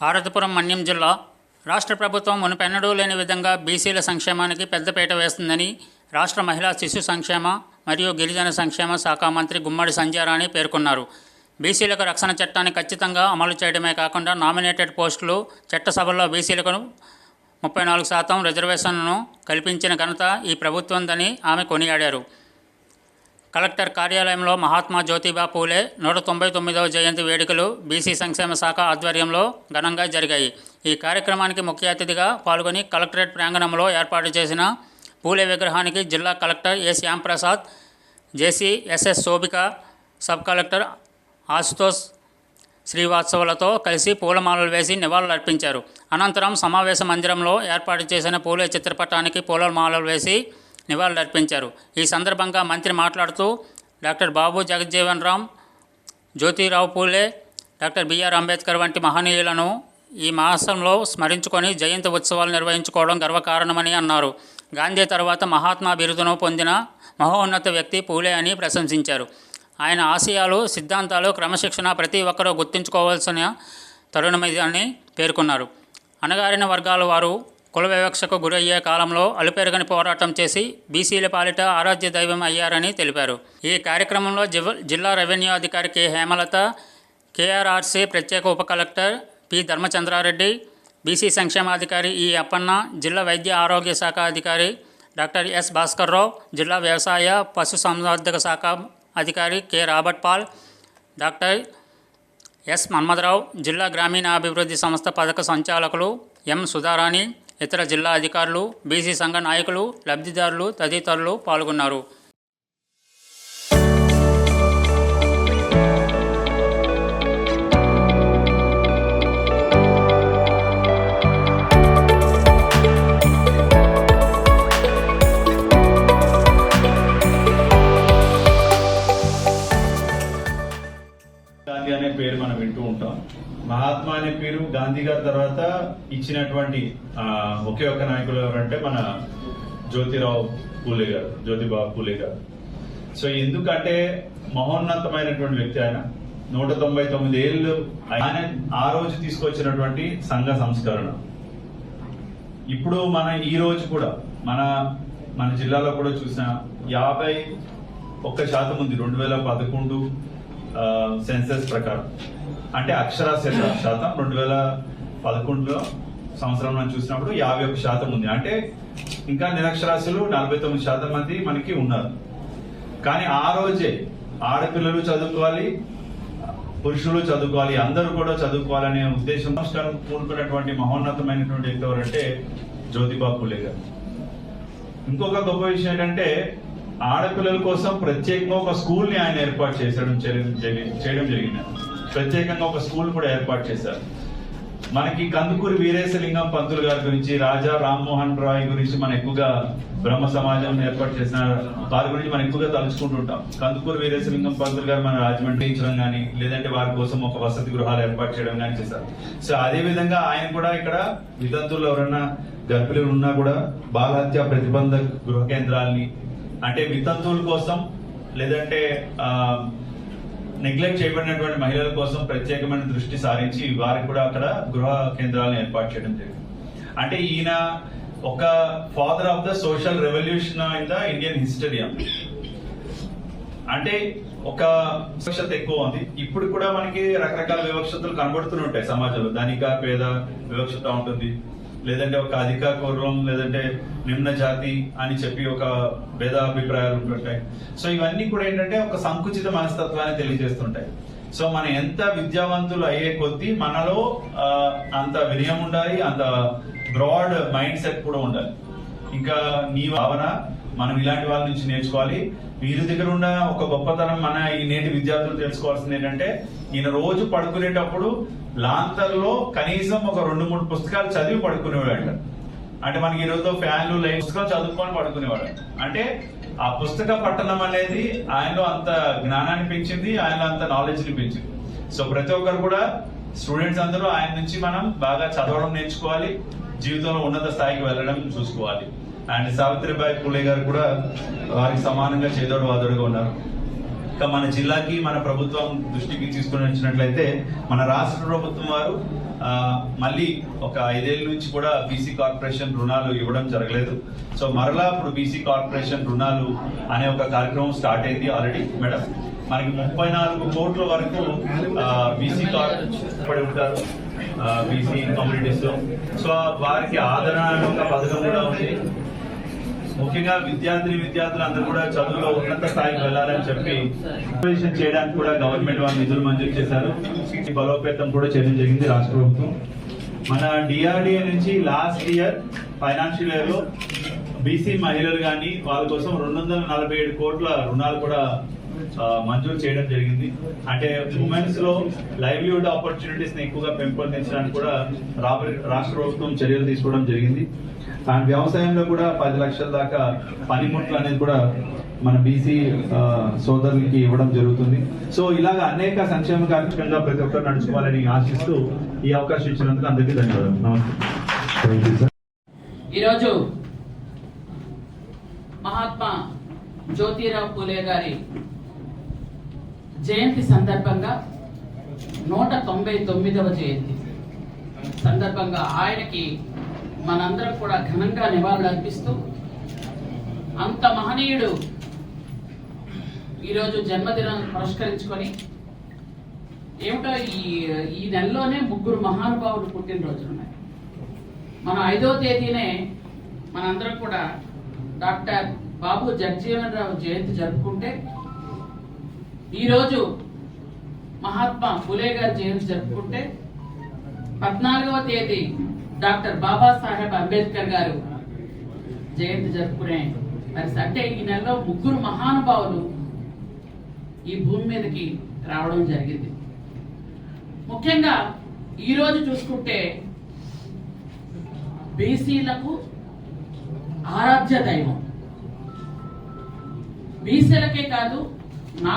భారతపురం మన్యం జిల్లా రాష్ట్ర ప్రభుత్వం మునుపెన్నడూ లేని విధంగా బీసీల సంక్షేమానికి పెద్దపీట వేస్తుందని రాష్ట్ర మహిళా శిశు సంక్షేమ మరియు గిరిజన సంక్షేమ శాఖ మంత్రి గుమ్మడి సంధ్యారాణి పేర్కొన్నారు. బీసీలకు రక్షణ చట్టాన్ని ఖచ్చితంగా అమలు చేయడమే కాకుండా నామినేటెడ్ పోస్టులు చట్టసభల్లో బీసీలకు ముప్పై నాలుగు శాతం రిజర్వేషన్లను కల్పించిన ఘనత ఈ ప్రభుత్వందని ఆమె కొనియాడారు. కలెక్టర్ కార్యాలయంలో మహాత్మా జ్యోతిబా పూలే నూట తొంభై తొమ్మిదవ జయంతి వేడుకలు బీసీ సంక్షేమ శాఖ ఆధ్వర్యంలో ఘనంగా జరిగాయి. ఈ కార్యక్రమానికి ముఖ్య అతిథిగా పాల్గొని కలెక్టరేట్ ప్రాంగణంలో ఏర్పాటు చేసిన పూలే విగ్రహానికి జిల్లా collector A Shyamprasad J C S S Shobhika sub collector Ashutosh శ్రీవాత్సవులతో కలిసి పూలమాలలు వేసి నివాళులర్పించారు అనంతరం సమావేశ మందిరంలో ఏర్పాటు చేసిన పూలే చిత్రపటానికి పూలమాలలు వేసి నివాళులర్పించారు ఈ సందర్భంగా మంత్రి మాట్లాడుతూ doctor Babu Jagjivan Ram Jyotirao Phule doctor B R Ambedkar వంటి మహనీయులను ఈ మాసంలో స్మరించుకొని జయంతి ఉత్సవాలు నిర్వహించుకోవడం గర్వకారణమని అన్నారు. గాంధీ తర్వాత మహాత్మా బిరుదును పొందిన మహోన్నత వ్యక్తి పూలే అని ప్రశంసించారు. ఆయన ఆశయాలు సిద్ధాంతాలు క్రమశిక్షణ ప్రతి ఒక్కరూ గుర్తుంచుకోవాల్సిన తరుణమిదని పేర్కొన్నారు. అణగారిన వర్గాల వారు కుల వివక్షకు గురయ్యే కాలంలో అలుపెరగని పోరాటం చేసి బీసీల పాలిట ఆరాధ్య దైవం అయ్యారని తెలిపారు. ఈ కార్యక్రమంలో జివ జిల్లా రెవెన్యూ అధికారి K. Hemalatha K R R C ప్రత్యేక ఉప collector P. Dharmachandra Reddy B C సంక్షేమాధికారి ఈ అప్పన్న జిల్లా వైద్య ఆరోగ్య శాఖ అధికారి డాక్టర్ ఎస్ భాస్కర్రావు జిల్లా వ్యవసాయ పశు సంవర్ధక శాఖ అధికారి K Robert Paul doctor S Manmatharao జిల్లా గ్రామీణాభివృద్ధి సంస్థ పథక సంచాలకులు ఎం సుధారాణి ఇతర జిల్లా అధికారులు బీసీ సంఘ నాయకులు లబ్ధిదారులు తదితరులు పాల్గొన్నారు. వింటూ ఉంటాం. మహాత్మా అనే పేరు గాంధీ గారి తర్వాత ఇచ్చినటువంటి ఒకే ఒక్క నాయకులు ఎవరంటే మన జ్యోతిరావు పూలే గారు జ్యోతిబాబు పూలే గారు. సో ఎందుకంటే మహోన్నతమైనటువంటి వ్యక్తి ఆయన. నూట తొంభై తొమ్మిది ఏళ్ళు ఆయన ఆ రోజు తీసుకొచ్చినటువంటి సంఘ సంస్కరణ. ఇప్పుడు మన ఈ రోజు కూడా మన మన జిల్లాలో కూడా చూసిన యాభై ఒక్క శాతం ఉంది. రెండు వేల పదకొండు సెన్సెస్ ప్రకారం. అంటే అక్షరాస్యత శాతం రెండు వేల పదకొండులో సంవత్సరం మనం చూసినప్పుడు యాభై ఒక్క శాతం ఉంది. అంటే ఇంకా నిరక్షరాస్యులు నలభై తొమ్మిది శాతం మంది మనకి ఉన్నారు. కానీ ఆ రోజే ఆడపిల్లలు చదువుకోవాలి పురుషులు చదువుకోవాలి అందరూ కూడా చదువుకోవాలనే ఉద్దేశం. నమస్కారం కూడుకున్నటువంటి మహోన్నతమైనటువంటి వ్యక్తి ఎవరంటే జ్యోతిబా పూలే గారు. ఇంకొక గొప్ప విషయం ఏంటంటే ఆడపిల్లల కోసం ప్రత్యేకంగా ఒక స్కూల్ని ఆయన ఏర్పాటు చేసడం చేయడం జరిగింది. ప్రత్యేకంగా ఒక స్కూల్ కూడా ఏర్పాటు చేశారు. మనకి కందుకూరి వీరేశలింగం పంతులు గారి గురించి రాజా రామ్మోహన్ రాయ్ గురించి మనం ఎక్కువగా బ్రహ్మ సమాజం ఏర్పాటు చేసిన వారి గురించి మనం ఎక్కువగా తలుచుకుంటుంటాం. కందుకూరి వీరేశలింగం పంతులు గారు మన రాజమండ్రి ఇచ్చడం కానీ లేదంటే వారి కోసం ఒక వసతి గృహాలు ఏర్పాటు చేయడం కానీ చేశారు. సో అదే విధంగా ఆయన కూడా ఇక్కడ వితంతువులు ఎవరైనా గర్భిణులు ఉన్నా కూడా బాలహత్య ప్రతిబంధక గృహ కేంద్రాలని అంటే వితంతువుల కోసం లేదంటే నెగ్లెక్ట్ చేయబడినటువంటి మహిళల కోసం ప్రత్యేకమైన దృష్టి సారించి వారికి కూడా అక్కడ గృహ కేంద్రాలను ఏర్పాటు చేయడం జరిగింది. అంటే ఈయన ఒక father of the social revolution in the Indian history అంటే ఒక వివక్షత ఎక్కువ ఉంది. ఇప్పుడు కూడా మనకి రకరకాల వివక్షతలు కనబడుతూనే ఉంటాయి సమాజంలో. ధనిక పేద వివక్షత ఉంటుంది. లేదంటే ఒక అధిక కుర్రం లేదంటే నిమ్న జాతి అని చెప్పి ఒక భేదాభిప్రాయాలు ఉంటుంటాయి. సో ఇవన్నీ కూడా ఏంటంటే ఒక సంకుచిత మనస్తత్వాన్ని తెలియజేస్తుంటాయి. సో మనం ఎంత విద్యావంతులు అయ్యే కొద్దీ మనలో అంత వినయం ఉండాలి అంత బ్రాడ్ మైండ్ సెట్ కూడా ఉండాలి. ఇంకా నీ భావన మనం ఇలాంటి వాళ్ళ నుంచి నేర్చుకోవాలి. వీరి దగ్గర ఉన్న ఒక గొప్పతనం మన ఈ నేటి విద్యార్థులు తెలుసుకోవాల్సింది ఏంటంటే ఈయన రోజు పడుకునేటప్పుడు లాంతర్లో కనీసం ఒక రెండు మూడు పుస్తకాలు చదివి పడుకునేవాడు. అంటే మనకి ఈ రోజుతో ఫ్యాన్లు లైట్ పుస్తకాలు చదువుకొని పడుకునేవాడు. అంటే ఆ పుస్తక పట్టణం అనేది ఆయనలో అంత జ్ఞానాన్ని పెంచింది ఆయనలో అంత నాలెడ్జ్ని పెంచింది. సో ప్రతి ఒక్కరు కూడా స్టూడెంట్స్ అందరూ ఆయన నుంచి మనం బాగా చదవడం నేర్చుకోవాలి. జీవితంలో ఉన్నత స్థాయికి వెళ్ళడం చూసుకోవాలి. అండ్ సావిత్రిబాయి పూలే గారు కూడా వారికి సమానంగా చేదోడు వాదోడుగా ఉన్నారు. ఇంకా మన జిల్లాకి మన ప్రభుత్వం దృష్టికి తీసుకుని వచ్చినట్లయితే మన రాష్ట్ర ప్రభుత్వం వారు మళ్ళీ ఒక ఐదేళ్ళ నుంచి కూడా బీసీ కార్పొరేషన్ రుణాలు ఇవ్వడం జరగలేదు. సో మరలా ఇప్పుడు బీసీ కార్పొరేషన్ రుణాలు అనే ఒక కార్యక్రమం స్టార్ట్ అయింది ఆల్రెడీ. మేడం మనకి ముప్పై నాలుగు కోట్ల వరకు బీసీ పడి ఉంటారు. బీసీ కమ్యూనిటీస్ సో వారికి ఆదరణ ఒక పథకం కూడా ఉంది. ముఖ్యంగా విద్యార్థిని విద్యార్థులు అందరూ కూడా చదువులో ఉన్నత స్థాయికి వెళ్ళాలని చెప్పి ఇన్వెస్టిగేషన్ చేయడానికి కూడా గవర్నమెంట్ వాళ్ళు నిధులు మంజూరు చేశారు. బలోపేతం కూడా చేయడం జరిగింది రాష్ట్ర ప్రభుత్వం. మన డిఆర్డిఏ నుంచి లాస్ట్ ఇయర్ ఫైనాన్షియల్ ఇయర్లో బీసీ మహిళలు కానీ వాళ్ళ కోసం రెండు వందల నలభై ఏడు కోట్ల రుణాలు కూడా మంజూరు చేయడం జరిగింది. అంటే ఉమెన్స్లో లైవ్లీహుడ్ ఆపర్చునిటీస్ని ఎక్కువగా పెంపొందించడానికి కూడా రాబ- రాష్ట్ర ప్రభుత్వం చర్యలు తీసుకోవడం జరిగింది. అండ్ వ్యవసాయంలో కూడా పది లక్షల దాకా పనిముట్లు అనేది కూడా మన బీసీ సోదరులకి ఇవ్వడం జరుగుతుంది. సో ఇలాగ అనేక సంక్షేమ కార్యక్రమంగా ప్రతి ఒక్కరు నడుచుకోవాలని ఆశిస్తూ ఈ అవకాశం ఇచ్చినందుకు అందరికీ ధన్యవాదాలు. నమస్తే. ఈరోజు మహాత్మా జ్యోతిరావు పూలే గారి జయంతి సందర్భంగా నూట తొంభై తొమ్మిదవ జయంతి. సందర్భంగా ఆయనకి మనందరం కూడా ఘనంగా నివాళులు అర్పిస్తూ అంత మహనీయుడు ఈరోజు జన్మదినాన్ని పురస్కరించుకొని ఏమిటో ఈ ఈ నెలలోనే ముగ్గురు మహానుభావులు పుట్టినరోజులు ఉన్నాయి. మన ఐదో తేదీనే మనందరం కూడా డాక్టర్ బాబు జగజీవన్ రావు జయంతి జరుపుకుంటే ఈరోజు మహాత్మా ఫులే గారి జయంతి జరుపుకుంటే పద్నాలుగవ తేదీ డాక్టర్ బాబాసాహెబ్ అంబేద్కర్ గారు జయంతి జరుపుకునే పరిస్థితి. అంటే ఈ నెలలో ముగ్గురు మహానుభావులు ఈ భూమి మీదకి రావడం జరిగింది. ముఖ్యంగా ఈరోజు చూసుకుంటే బీసీలకు ఆరాధ్య దైవం. బీసీలకే కాదు